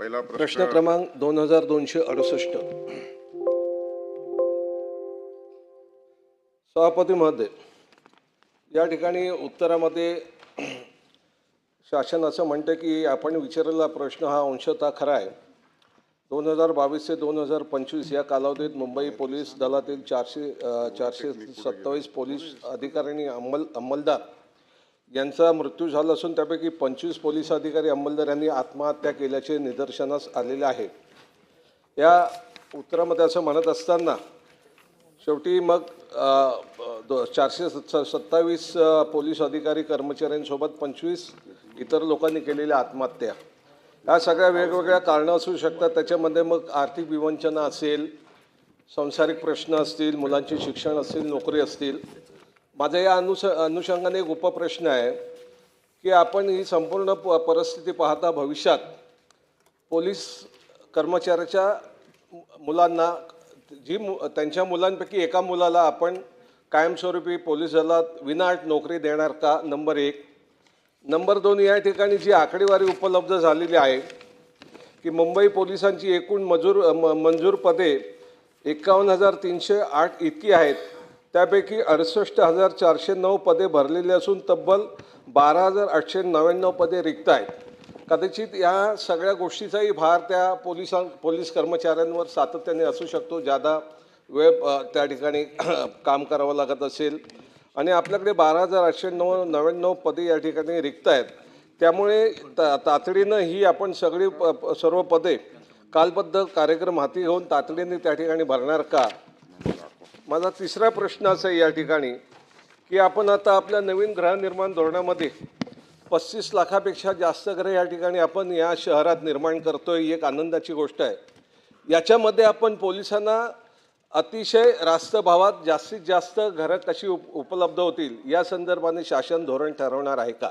पहिला प्रश्न क्रमांक दोन हजार दोनशे अडुसष्ट. सभापती महोदय या ठिकाणी उत्तरामध्ये शासन असं म्हणतं की आपण विचारलेला प्रश्न हा अंशतः खरा आहे. दोन हजार बावीस ते दोन हजार पंचवीस या कालावधीत मुंबई पोलीस दलातील चारशे चारशे सत्तावीस पोलीस अधिकाऱ्यांनी अंमल अंमलदार यांचा मृत्यू झाला असून त्यापैकी पंचवीस पोलीस अधिकारी अंमलदार यांनी आत्महत्या केल्याचे निदर्शनास आलेले आहे. या उत्तरामध्ये असं म्हणत असताना शेवटी मग दो- चारशे सत्ता सत्तावीस पोलीस अधिकारी कर्मचाऱ्यांसोबत पंचवीस इतर लोकांनी केलेल्या आत्महत्या. या सगळ्या वेगवेगळ्या कारणं असू शकतात. त्याच्यामध्ये मग आर्थिक विवंचना असेल सांसारिक प्रश्न असतील मुलांचे शिक्षण असतील नोकरी असतील माझा या अनुस अनुषंगाने एक उपप्रश्न आहे की आपण ही संपूर्ण प परिस्थिती पाहता भविष्यात पोलीस कर्मचाऱ्याच्या मुलांना जी मु त्यांच्या मुलांपैकी एका मुलाला आपण कायमस्वरूपी पोलीस दलात विनाट नोकरी देणार का? नंबर एक. नंबर दोन या ठिकाणी जी आकडेवारी उपलब्ध झालेली आहे की मुंबई पोलिसांची एकूण मजूर म मंजूर पदे एकावन्न हजार तीनशे आठ इतकी आहेत. त्यापैकी अडुसष्ट हजार चारशे नऊ पदे भरलेली असून तब्बल बारा हजार आठशे नव्याण्णव पदे रिक्त आहेत. कदाचित या सगळ्या गोष्टीचाही भार त्या पोलिसां पोलीस कर्मचाऱ्यांवर सातत्याने असू शकतो ज्यादा वेळ त्या ठिकाणी काम करावं लागत असेल. आणि आपल्याकडे बारा हजार आठशे नऊ नव्याण्णव पदे या ठिकाणी रिक्त आहेत. त्यामुळे ता तातडीनं ही आपण सगळी प प- सर्व पदे कालबद्ध कार्यक्रम हाती घेऊन तातडीने त्या ठिकाणी भरणार का? माझा तिसरा प्रश्न असा आहे या ठिकाणी की आपण आता आपल्या नवीन गृहनिर्माण धोरणामध्ये पस्तीस लाखापेक्षा जास्त घरं या ठिकाणी आपण या शहरात निर्माण करतो ही एक आनंदाची गोष्ट आहे. याच्यामध्ये आपण पोलिसांना अतिशय रास्त भावात जास्तीत जास्त घरं कशी उप उपलब्ध होतील या संदर्भाने शासन धोरण ठरवणार आहे का?